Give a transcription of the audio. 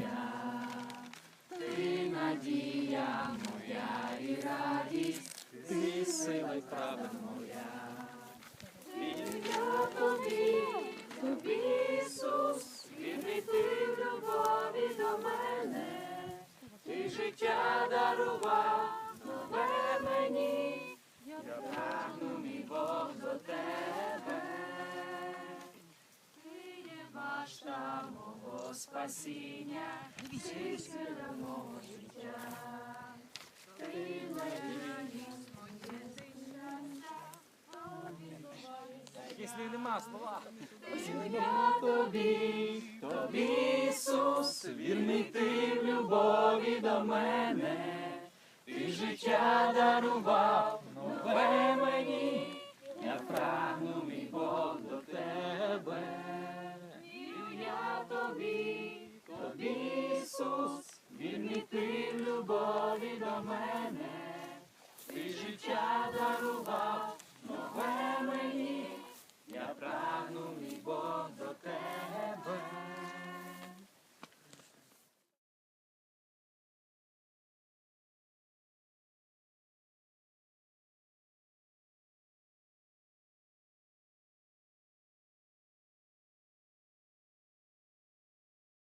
життя, ти надія моя і радість, ти сила й правда моя. Вірю тобі, тобі, Ісус, і ти в любові до мене, ти життя дарував. Мого спасіння, мого життя. Ти мені Якщо нема слова. Я тобі, тобі, Ісус, вірний ти в любові до мене, ти життя дарував нове мені, я прагну, любові до мене, свій життя